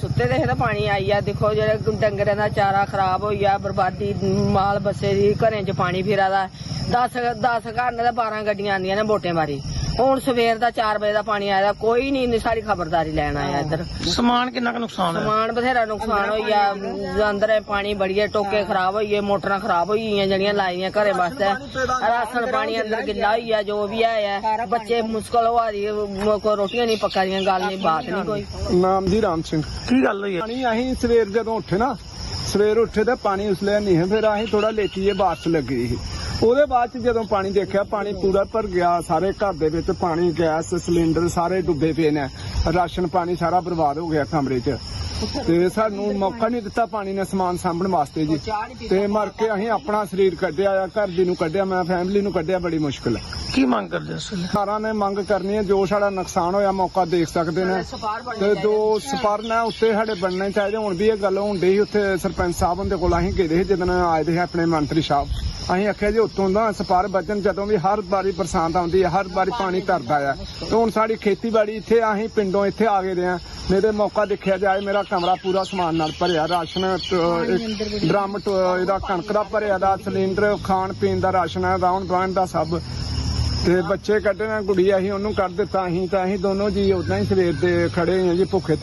ਸੁੱਤੇ ਦੇ ਤਾਂ ਪਾਣੀ ਆਈ ਆ। ਦੇਖੋ ਜਿਹੜੇ ਡੰਗਰਾਂ ਦਾ ਚਾਰਾ ਖਰਾਬ ਹੋਈ ਆ, ਬਰਬਾਦੀ, ਮਾਲ ਬੱਸੇ ਦੀ ਘਰੇ 'ਚ ਪਾਣੀ ਫਿਰਾ ਦਾ। 10 10 ਘਰ ਨੇ ਤਾਂ 12 ਗੱਡੀਆਂ ਆਂਦੀਆਂ ਨੇ ਵੋਟੇ ਮਾਰੀ। ਹੁਣ ਸਵੇਰ ਦਾ 4 ਵਜੇ ਦਾ ਪਾਣੀ ਆਇਆ ਕੋਈ ਨਹੀਂ ਸਾਡੀ ਖਬਰਦਾਰੀ ਲੈਣ ਆਇਆ ਇੱਧਰ। ਸਮਾਨ ਕਿੰਨਾ ਕੁ ਨੁਕਸਾਨ ਹੋਇਆ? ਸਮਾਨ ਬਥੇਰਾ ਨੁਕਸਾਨ ਹੋਈ ਆ ਅੰਦਰ ਪਾਣੀ ਬੜੀਏ ਟੋਕੇ ਖਰਾਬ ਹੋਈਏ ਮੋਟਰਾਂ ਖਰਾਬ ਹੋਈਆਂ ਜਿਹੜੀਆਂ ਲਾਈਆਂ ਘਰੇ ਵਾਸਤੇ। ਰਾਸ਼ਨ ਪਾਣੀ ਅੰਦਰ ਗਿੱਲਾ ਹੋਈ ਆ ਜੋ ਵੀ ਆਇਆ ਬੱਚੇ ਮੁਸ਼ਕਲ ਹੋ ਰਹੀ ਹੈ, ਕੋਈ ਰੋਟੀਆਂ ਨਹੀਂ ਪੱਕਾ ਰਹੀਆਂ ਗੱਲ ਨਹੀਂ ਬਾਤ ਨਹੀਂ ਕੋਈ। ਨਾਮ ਜੀ ਰਾਮ ਸਿੰਘ। ਕੀ ਗੱਲ ਹੋਈ ਹੈ? ਪਾਣੀ ਅਸੀਂ ਸਵੇਰ ਜਦੋਂ ਉੱਠੇ ਨਾ ਸਵੇਰ ਉੱਠੇ ਤਾਂ ਪਾਣੀ ਉਸ ਲਈ ਨਹੀਂ ਹੈ ਫਿਰ ਅਸੀਂ ਥੋੜਾ ਲੇਟੀਏ ਬਾਰਿਸ਼ ਲੱਗੀ ਸੀ। ਉਹਦੇ ਬਾਅਦ ਚ ਜਦੋਂ ਪਾਣੀ ਦੇਖਿਆ, ਪਾਣੀ ਪੂਰਾ ਭਰ ਗਿਆ, ਸਾਰੇ ਘਰ ਦੇ ਵਿੱਚ ਪਾਣੀ, ਗੈਸ, ਸਿਲੰਡਰ ਸਾਰੇ ਡੁੱਬੇ ਪਏ ਨੇ। ਰਾਸ਼ਨ ਪਾਣੀ ਸਾਰਾ ਬਰਬਾਦ ਹੋ ਗਿਆ ਕਮਰੇ 'ਚ। ਤੇ ਸਾਨੂੰ ਮੌਕਾ ਨਹੀਂ ਦਿੱਤਾ ਪਾਣੀ ਨੇ ਸਮਾਨ ਸਾਂਭਣ ਵਾਸਤੇ ਜੀ। ਤੇ ਮਰ ਕੇ ਅਸੀਂ ਆਪਣਾ ਸਰੀਰ ਕੱਢਿਆ ਆ ਘਰ ਦੀ ਨੂੰ ਕੱਢਿਆ ਮੈਂ ਫੈਮਿਲੀ ਨੂੰ ਕੱਢਿਆ ਬੜੀ ਮੁਸ਼ਕਲ ਹੈ। ਕੀ ਮੰਗ ਕਰਦੇ ਇਸ ਵੇਲੇ? ਸਾਰਾਂ ਨੇ ਮੰਗ ਕਰਨੀ ਹੈ ਜੋ ਸਾਡਾ ਨੁਕਸਾਨ ਹੋਇਆ ਮੌਕਾ ਦੇਖ ਸਕਦੇ ਨੇ। ਤੇ ਦੋ ਸਪਰਨ ਹੈ ਉੱਤੇ ਸਾਡੇ ਬਣਨੇ ਚਾਹੀਦੇ। ਹੁਣ ਵੀ ਇਹ ਗੱਲ ਡਈ ਸੀ ਉੱਥੇ ਸਰਪੰਚ ਸਾਹਿਬ ਦੇ ਕੋਲ ਅਸੀਂ ਗਏ ਸੀ ਜਦੋਂ ਆਏ ਦੇ ਆਪਣੇ ਮੰਤਰੀ ਸਾਹਿਬ। ਅਸੀਂ ਆਖਿਆ ਜੀ ਉੱਤੋਂ ਦਾ ਸਪਾਰ ਬਚਨ ਜਦੋਂ ਵੀ ਹਰ ਵਾਰੀ ਬਰਸਾਤ ਆਉਂਦੀ ਹੈ ਹਰ ਵਾਰੀ ਪਾਣੀ ਧਰਦਾ ਆ। ਤੇ ਹੁਣ ਸਾਡੀ ਖੇਤੀਬਾੜੀ ਇੱਥੇ ਅਸੀਂ ਪਿੰਡੋਂ ਇੱਥੇ ਆ ਗਏ ਦੇ ਆ ਮੇਰੇ ਮੌਕਾ ਦੇਖਿਆ ਜਾਏ ਮੇਰਾ ਕਮਰਾ ਪੂਰਾ ਸਮਾਨ ਨਾਲ ਭਰਿਆ ਰਾਸ਼ਨ ਟ- ਇੱਕ ਡਰਮ ਟ- ਇਹਦਾ ਕਣਕ ਦਾ ਭਰਿਆ ਦਾ ਸਿਲੰਡਰ ਖਾਣ ਪੀਣ ਦਾ ਰਾਸ਼ਨ ਹੈ ਰਾਉਣ ਬਾਣ ਦਾ ਸਭ। ਤੇ ਬੱਚੇ ਕੱਢਣਾ ਗੁੜੀਆ ਅਸੀਂ ਉਹਨੂੰ ਕੱਢ ਦਿੱਤਾ ਅਸੀਂ ਤਾਂ ਅਸੀਂ ਦੋਨੋਂ ਜੀ ਉਦਾਂ ਹੀ ਸਵੇਰ ਦੇ ਖੜੇ ਹਾਂ ਜੀ ਭੁੱਖੇ